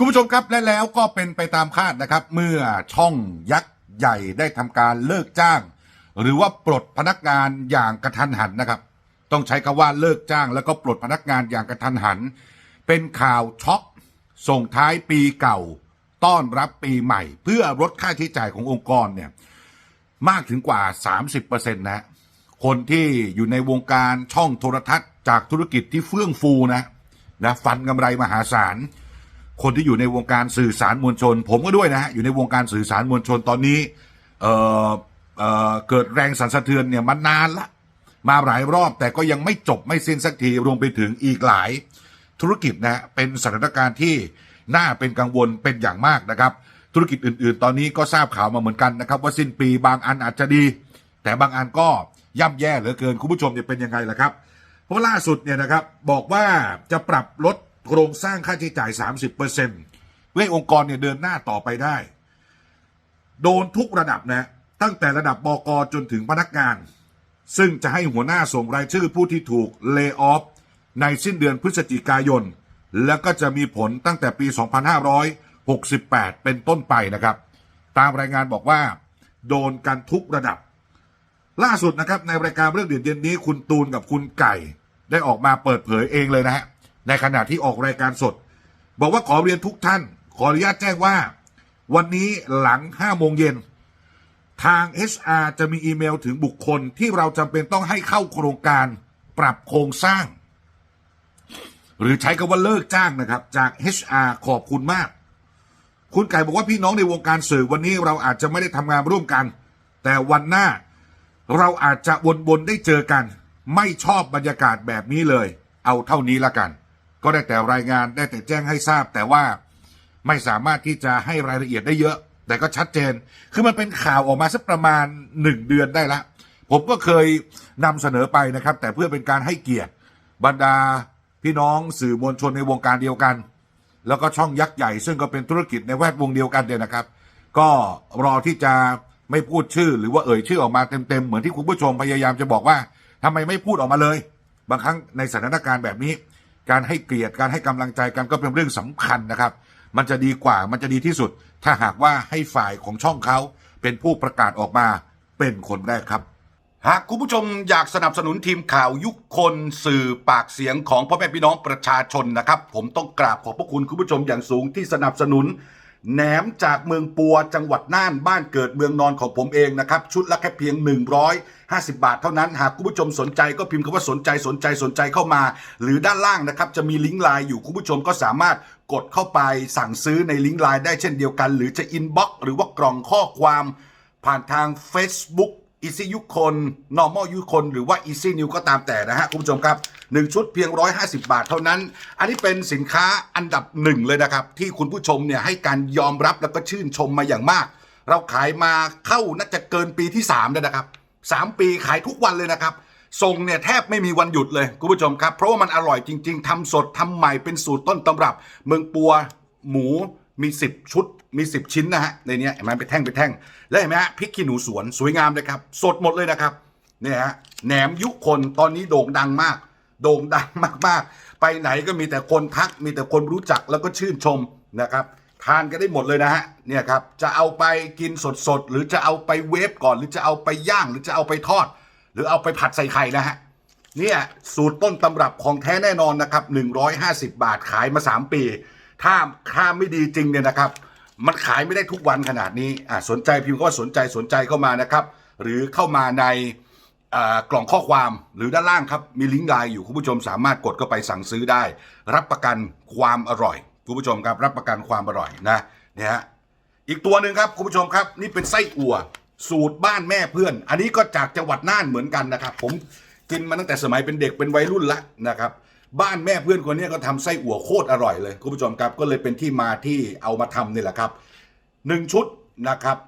คุณผู้ชมครับและแล้วก็เป็นไปตามคาดนะครับ เมื่อช่องยักษ์ใหญ่ได้ทำการเลิกจ้าง หรือว่าปลดพนักงานอย่างกระทันหันนะครับ ต้องใช้คำว่าเลิกจ้าง แล้วก็ปลดพนักงานอย่างกระทันหัน เป็นข่าวช็อกส่งท้ายปีเก่า ต้อนรับปีใหม่ เพื่อลดค่าใช้จ่ายขององค์กรเนี่ยมากถึงกว่า 30%นะฮะคนที่อยู่ในวงการช่องโทรทัศน์จากธุรกิจที่เฟื่องฟูนะนะฟันกำไรมหาศาล คนที่อยู่ในวงการสื่อสารมวลชน ผมก็ด้วยนะฮะอยู่ในวงการสื่อสารมวลชนตอนนี้เออเออเกิดแรงสั่นสะเทือนเนี่ยมานานละ มาหลายรอบแต่ก็ยังไม่จบไม่สิ้นสักทีรวมไปถึงอีกหลาย ธุรกิจนะฮะเป็นสถานการณ์ที่น่าเป็นกังวลเป็นอย่างมากนะครับ ธุรกิจอื่น ๆ ตอนนี้ก็ทราบข่าวมาเหมือนกันนะครับ ว่าสิ้นปีบางอันอาจจะดี แต่บางอันก็ย่ำแย่เหลือเกินคุณผู้ชมจะเป็นยังไงล่ะครับ เพราะล่าสุดเนี่ยนะครับบอกว่าจะปรับลด โครงสร้างค่าใช้จ่าย 30%เพื่อให้องค์กรเนี่ยเดินหน้าต่อไปได้ โดนทุกระดับนะตั้งแต่ระดับบอกจนถึงพนักงาน ซึ่งจะให้หัวหน้าส่งรายชื่อผู้ที่ถูกเลิกออฟในสิ้นเดือนพฤศจิกายน แล้วก็จะมีผลตั้งแต่ปี 2568 เป็นต้นไปนะครับ ตามรายงานบอกว่า โดนกันทุกระดับ ล่าสุดนะครับในรายการเรื่องเด่นเย็นนี้คุณตูนกับคุณไก่ ได้ออกมาเปิดเผยเองเลยนะฮะ ในขณะที่ออกรายการสด บอกว่าขอเรียนทุกท่าน ขออนุญาตแจ้งว่า วันนี้หลัง5โมงเย็น ทาง HR จะมีอีเมลถึงบุคคลที่เราจำเป็นต้องให้เข้าโครงการปรับโครงสร้าง หรือใช้คำว่าเลิกจ้างนะครับ จาก HR ขอบคุณมาก คุณไก่บอกว่าพี่น้องในวงการสื่อวันนี้เราอาจจะไม่ได้ทำงานร่วมกัน แต่วันหน้าเราอาจจะวนๆได้เจอกัน ไม่ชอบบรรยากาศแบบนี้เลย เอาเท่านี้ละกัน ก็ได้แต่รายงานได้แต่แจ้งให้ทราบ แต่ว่าไม่สามารถที่จะให้รายละเอียดได้เยอะ แต่ก็ชัดเจน คือมันเป็นข่าวออกมาสักประมาณหนึ่งเดือนได้ละ ผมก็เคยนำเสนอไปนะครับ แต่เพื่อเป็นการให้เกียรติบรรดาพี่น้องสื่อมวลชนในวงการเดียวกัน แล้วก็ช่องยักษ์ใหญ่ ซึ่งก็เป็นธุรกิจในแวดวงเดียวกันเนี่ยนะครับ ก็รอที่จะไม่พูดชื่อ หรือว่าเอ่ยชื่อออกมาเต็มๆเหมือนที่คุณผู้ชมพยายามจะบอกว่าทำไมไม่พูดออกมาเลย บางครั้งในสถานการณ์แบบนี้ การให้เกียรติการให้กำลังใจกันก็เป็นเรื่องสำคัญนะครับ มันจะดีกว่ามันจะดีที่สุด ถ้าหากว่าให้ฝ่ายของช่องเขาเป็นผู้ประกาศออกมาเป็นคนแรกครับ หากคุณผู้ชมอยากสนับสนุนทีมข่าวยุคคนสื่อปากเสียงของพ่อแม่พี่น้องประชาชนนะครับ ผมต้องกราบขอบพระคุณคุณผู้ชมอย่างสูงที่สนับสนุน แหนมจากเมืองปัวจังหวัดน่านบ้านเกิดเมืองนอนของผมเองนะครับ ชุดละแค่เพียง 150 บาทเท่านั้น หากคุณผู้ชมสนใจก็พิมพ์คำว่าสนใจสนใจสนใจเข้ามา หรือด้านล่างนะครับจะมีลิงก์ไลน์อยู่คุณผู้ชมก็สามารถกดเข้าไปสั่งซื้อในลิงก์ไลน์ได้เช่นเดียวกัน หรือจะอินบ็อกหรือว่ากล่องข้อความ ผ่านทาง Facebook อีซี่ยุคคน normal ยุคคน หรือว่า easy new ก็ตามแต่นะฮะคุณผู้ชมครับ 1 ชุดเพียง 150 บาทเท่านั้น อันนี้เป็นสินค้าอันดับหนึ่งเลยนะครับ ที่คุณผู้ชมเนี่ยให้การยอมรับแล้วก็ชื่นชมมาอย่างมาก เราขายมาเข้าน่าจะเกินปีที่3แล้วนะครับ 3 ปีขายทุกวันเลยนะครับส่งเนี่ยแทบไม่มีวันหยุดเลยคุณผู้ชมครับ เพราะว่ามันอร่อยจริง ๆทำสดทำใหม่เป็นสูตรต้นตำรับ เมืองปัวหมูมี 10 ชุดมี 10 ชิ้นนะฮะในนี้เห็นไหมเป็นแท่งเป็นแท่ง แล้วเห็นไหมฮะพริกขี้หนูสวนสวยงามเลยครับ สดหมดเลยนะครับเนี่ยฮะแหนมยุคนตอนนี้โด่งดังมาก โด่งดังมากๆ ไปไหนก็มีแต่คนทัก มีแต่คนรู้จักแล้วก็ชื่นชมนะครับ ทานกันได้หมดเลยนะฮะเนี่ยครับจะเอาไปกินสดๆ หรือจะเอาไปเวฟก่อน หรือจะเอาไปย่าง หรือจะเอาไปทอด หรือเอาไปผัดใส่ไข่นะฮะเนี่ยสูตรต้นตำรับของแท้แน่นอนนะครับ 150 บาทขายมา 3 ปี ถ้าถ้าไม่ดีจริงเนี่ยนะครับ มันขายไม่ได้ทุกวันขนาดนี้อ่าสนใจพิมพ์ก็สนใจสนใจเข้ามานะครับ หรือเข้ามาใน กล่องข้อความหรือด้านล่างครับ มีลิงก์ไลน์อยู่คุณผู้ชมสามารถกดเข้าไปสั่งซื้อได้ รับประกันความอร่อยคุณผู้ชมครับรับประกันความอร่อยนะเนี่ยฮะอีกตัวหนึ่งครับคุณผู้ชมครับ นี่เป็นไส้อั่ว สูตรบ้านแม่เพื่อน อันนี้ก็จากจังหวัดน่านเหมือนกันนะครับ ผมกินมาตั้งแต่สมัยเป็นเด็กเป็นวัยรุ่นละนะครับบ้านแม่เพื่อนคนนี้ก็ทำไส้อั่วโคตรอร่อยเลยคุณผู้ชมครับก็เลยเป็นที่มาที่เอามาทำนี่แหละครับหนึ่งชุดนะครับ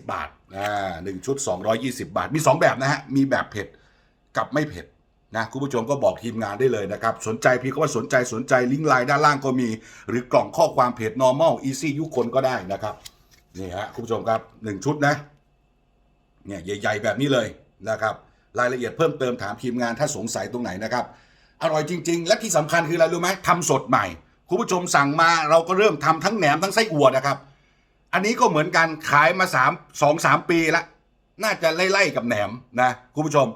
220 บาท อ่าหนึ่งชุด 220 บาท มี 2 แบบนะฮะ มีแบบเผ็ดกับไม่เผ็ดนะคุณผู้ชมก็บอกทีมงานได้เลยนะครับ สนใจพี่ก็ว่าสนใจสนใจลิงก์ไลน์ด้านล่างก็มี หรือกล่องข้อความเพจ normal easy ยุคคนก็ได้นะครับนี่ฮะคุณผู้ชมครับหนึ่งชุดนะเนี่ยใหญ่ๆแบบนี้เลยนะครับรายละเอียดเพิ่มเติมถามทีมงานถ้าสงสัยตรงไหนนะครับอร่อยจริง ๆ และที่สำคัญคืออะไรรู้ไหมทำสดใหม่ คุณผู้ชมสั่งมาเราก็เริ่มทำทั้งแหนมทั้งไส้อั่วนะครับ อันนี้ก็เหมือนกันขายมาสามสองสามปีละ น่าจะไล่ๆกับแหนมนะคุณผู้ชม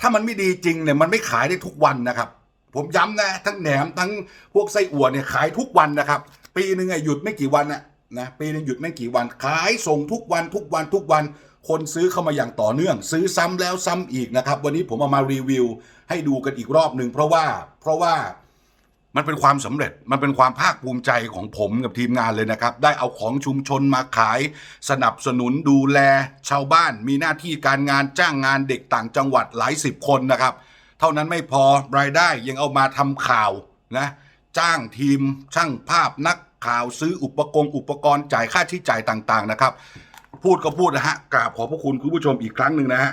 ถ้ามันไม่ดีจริงเนี่ยมันไม่ขายได้ทุกวันนะครับ ผมย้ำนะ ทั้งแหนมทั้งพวกไส้อั่วเนี่ยขายทุกวันนะครับ ปีหนึ่งอะหยุดไม่กี่วันนะนะปีหนึ่งหยุดไม่กี่วันขายส่งทุกวันทุกวันทุกวัน คนซื้อเข้ามาอย่างต่อเนื่อง ซื้อซ้ำแล้วซ้ำอีกนะครับ วันนี้ผมเอามารีวิว ให้ดูกันอีกรอบหนึ่งเพราะว่าเพราะว่า มันเป็นความสำเร็จมันเป็นความภาคภูมิใจของผมกับทีมงานเลยนะครับ ได้เอาของชุมชนมาขาย สนับสนุนดูแล ชาวบ้าน มีหน้าที่การงานจ้างงานเด็กต่างจังหวัดหลายสิบคนนะครับ เท่านั้นไม่พอรายได้ยังเอามาทำข่าวนะจ้างทีมช่างภาพนักข่าวซื้ออุปกรณ์อุปกรณ์จ่ายค่าใช้จ่ายต่างๆนะครับ พูดก็พูดนะฮะกราบขอบพระคุณคุณผู้ชมอีกครั้งหนึ่งนะฮะ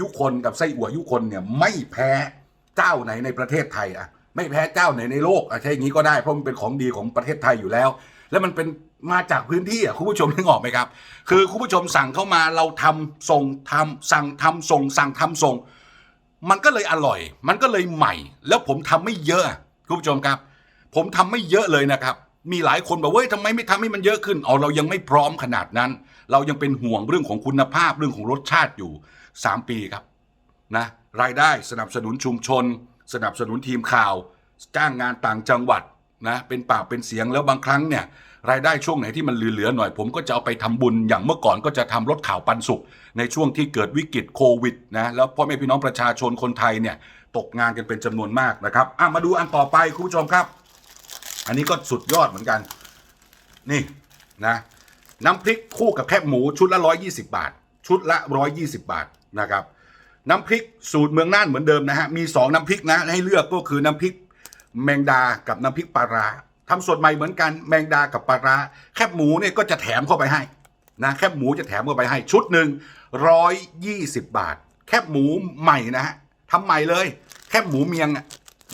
ยุคนกับไส้อั่วยุคนเนี่ยไม่แพ้เจ้าไหนในประเทศไทยอะไม่แพ้เจ้าไหนในโลกอะใช่อย่างนี้ก็ได้เพราะมันเป็นของดีของประเทศไทยอยู่แล้ว แล้วมันเป็นมาจากพื้นที่อะคุณผู้ชมนึกออกไหมครับ คือคุณผู้ชมสั่งเข้ามาเราทำส่งทำสั่งทำส่ง สั่งทำส่ง มันก็เลยอร่อย มันก็เลยใหม่ แล้วผมทำไม่เยอะคุณผู้ชมครับ ผมทำไม่เยอะเลยนะครับ มีหลายคนบอกเว้ยทำไมไม่ทำให้มันเยอะขึ้นเอาเรายังไม่พร้อมขนาดนั้น เรายังเป็นห่วงเรื่องของคุณภาพเรื่องของรสชาติอยู่ 3 ปีครับนะรายได้สนับสนุนชุมชน สนับสนุนทีมข่าว จ้างงานต่างจังหวัดนะเป็นปากเป็นเสียงแล้วบางครั้งเนี่ยรายได้ช่วงไหนที่มันเหลือๆหน่อย ผมก็จะเอาไปทำบุญอย่างเมื่อก่อนก็จะทำรถข่าวปันสุข ในช่วงที่เกิดวิกฤตโควิดนะแล้วพ่อแม่พี่น้องประชาชนคนไทยเนี่ยตกงานกันเป็นจำนวนมากนะครับอะมาดูอันต่อไปคุณผู้ชมครับ อันนี้ก็สุดยอดเหมือนกัน นี่นะน้ำพริกคู่กับแคบหมูชุดละ120 บาท ชุดละ 120 บาทนะครับ น้ำพริกสูตรเมืองน่านเหมือนเดิมนะฮะมี 2 น้ำพริกนะให้เลือกก็คือน้ำพริกแมงดากับน้ำพริกปลาร้าทำสดใหม่เหมือนกันแมงดากับปลาร้าแคบหมูเนี่ยก็จะแถมเข้าไปให้นะแคบหมูจะแถมเข้าไปให้ชุดหนึ่งร้อยยี่สิบบาท แคบหมูใหม่นะฮะทำใหม่เลย แคบหมูเมียงอะ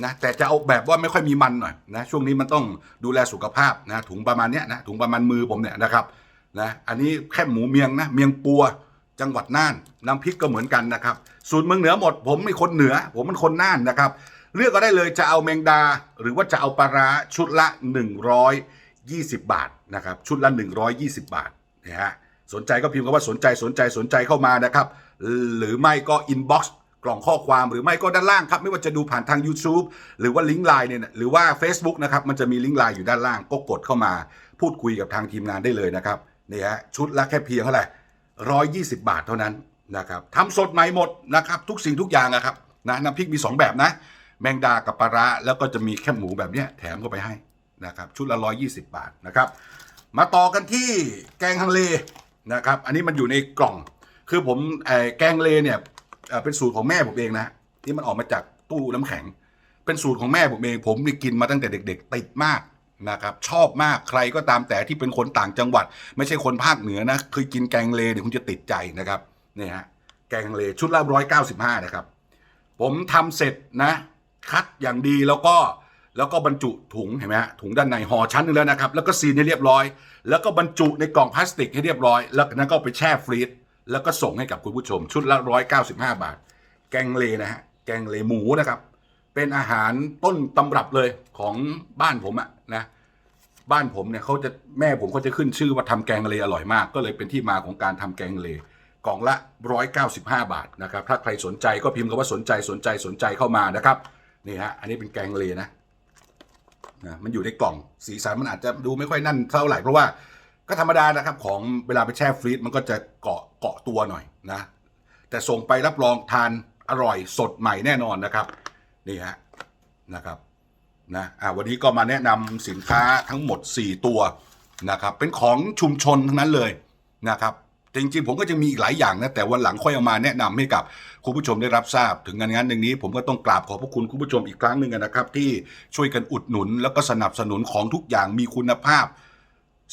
นะแต่จะเอาแบบว่าไม่ค่อยมีมันหน่อยนะช่วงนี้มันต้องดูแลสุขภาพนะถุงประมาณเนี้ยนะถุงประมาณมือผมเนี่ยนะครับนะอันนี้แคบหมูเมียงนะเมียงปัวจังหวัดน่านน้ำพริกก็เหมือนกันนะครับสูตรเมืองเหนือหมด ผมเป็นคนเหนือ ผมเป็นคนน่านนะครับ เลือกก็ได้เลยจะเอาแมงดา หรือว่าจะเอาปลาร้าชุดละ 120 บาทนะครับชุดละ 120 บาทนะฮะสนใจก็พิมพ์คำว่าสนใจสนใจสนใจเข้ามานะครับ หรือไม่ก็อินบ็อกซ์ กล่องข้อความหรือไม่ก็ด้านล่างครับ ไม่ว่าจะดูผ่านทาง YouTube หรือว่าลิงก์ไลน์เนี่ยหรือว่า Facebook นะครับมันจะมีลิงก์ไลน์อยู่ด้านล่างก็กดเข้ามา พูดคุยกับทางทีมงานได้เลยนะครับนี่ฮะชุดละแค่เพียงเท่าไหร่ร้อยยี่สิบบาทเท่านั้นนะครับทำสดใหม่หมดนะครับทุกสิ่งทุกอย่างนะครับนะน้ำพริกมี 2 แบบนะ แมงดากับปลาร้าแล้วก็จะมีแค่หมูแบบเนี้ยแถมเข้าไปให้นะครับชุดละร้อยยี่สิบบาทนะครับมาต่อกันที่แกงฮังเลนะครับอันนี้มันอยู่ในกล่อง คือผมแกงเลเนี่ย เป็นสูตรของแม่ผมเองนะที่มันออกมาจากตู้น้ำแข็ง เป็นสูตรของแม่ผมเอง ผมนี่กินมาตั้งแต่เด็ก ๆ ติดมากนะครับชอบมากใครก็ตามแต่ที่เป็นคนต่างจังหวัด ไม่ใช่คนภาคเหนือนะเคยกินแกงเลเนี่ยคุณจะติดใจนะครับนี่ฮะแกงเลชุดละร้อยเก้าสิบห้านะครับ ผมทำเสร็จนะ คัดอย่างดีแล้วก็แล้วก็บรรจุถุงเห็นไหมฮะถุงด้านในห่อชั้นหนึงแล้วนะครับ แล้วก็ซีนให้เรียบร้อย แล้วก็บรรจุในกล่องพลาสติกให้เรียบร้อย แล้วนั้นก็ไปแช่ฟรีซ แล้วก็ส่งให้กับคุณผู้ชมชุดละร้อยเก้าสิบห้าบาท แกงเลนะฮะ แกงเลหมูนะครับ เป็นอาหารต้นตำรับเลยของบ้านผมอะนะ บ้านผมเนี่ยเขาจะแม่ผมเขาจะขึ้นชื่อว่าทำแกงเลอร่อยมาก ก็เลยเป็นที่มาของการทำแกงเลกล่องละ 195 บาทนะครับ ถ้าใครสนใจก็พิมพ์คำว่าสนใจสนใจสนใจเข้ามานะครับ นี่ฮะ อันนี้เป็นแกงเลนะนะ มันอยู่ในกล่อง สีสันมันอาจจะดูไม่ค่อยนั่นเท่าไหร่เพราะว่า ก็ธรรมดานะครับของเวลาไปแช่ฟรีซมันก็จะเกาะเกาะตัวหน่อยนะ แต่ส่งไปรับรองทานอร่อยสดใหม่แน่นอนนะครับ นี่ฮะนะครับนะอ่าวันนี้ก็มาแนะนำสินค้าทั้งหมด 4 ตัวนะครับ เป็นของชุมชนทั้งนั้นเลยนะครับจริงๆผมก็จะมีอีกหลายอย่างนะแต่วันหลังค่อยเอามาแนะนำให้กับคุณผู้ชมได้รับทราบ ถึงงานงานหนึ่งนี้ ผมก็ต้องกราบขอบพระคุณคุณผู้ชมอีกครั้งหนึ่งนะครับ ที่ช่วยกันอุดหนุน แล้วก็สนับสนุนของทุกอย่างมีคุณภาพ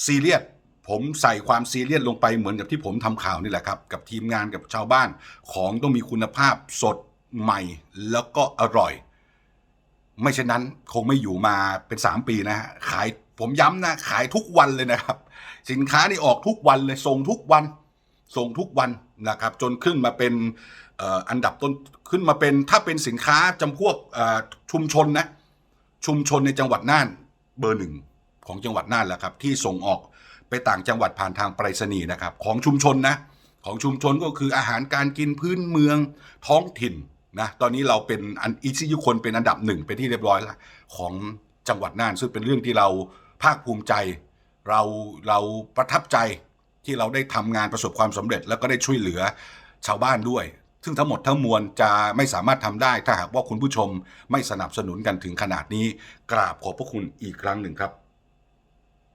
ซีเรียส ผมใส่ความซีเรียสลงไปเหมือนกับที่ผมทำข่าวนี่แหละครับ กับทีมงานกับชาวบ้าน ของต้องมีคุณภาพสดใหม่แล้วก็อร่อย ไม่เช่นนั้นคงไม่อยู่มาเป็น 3 ปีนะฮะขายผมย้ำนะขายทุกวันเลยนะครับ สินค้านี่ออกทุกวันเลยส่งทุกวันส่งทุกวันนะครับ จนขึ้นมาเป็นอันดับต้นขึ้นมาเป็นถ้าเป็นสินค้าจำพวกชุมชนนะชุมชนในจังหวัดน่านเบอร์หนึ่งของจังหวัดน่านแหละครับ ที่ส่งออก ไปต่างจังหวัดผ่านทางไปรษณีย์นะครับ ของชุมชนนะ ของชุมชนก็คืออาหารการกินพื้นเมืองท้องถิ่นนะตอนนี้เราเป็นอันอีซิยุคนเป็นอันดับหนึ่งเป็นที่เรียบร้อยแล้วของจังหวัดน่านซึ่งเป็นเรื่องที่เราภาคภูมิใจ เราเราประทับใจที่เราได้ทำงานประสบความสำเร็จ แล้วก็ได้ช่วยเหลือชาวบ้านด้วย ซึ่งทั้งหมดทั้งมวลจะไม่สามารถทำได้ ถ้าหากว่าคุณผู้ชมไม่สนับสนุนกันถึงขนาดนี้ กราบขอบพระคุณอีกครั้งหนึ่งครับ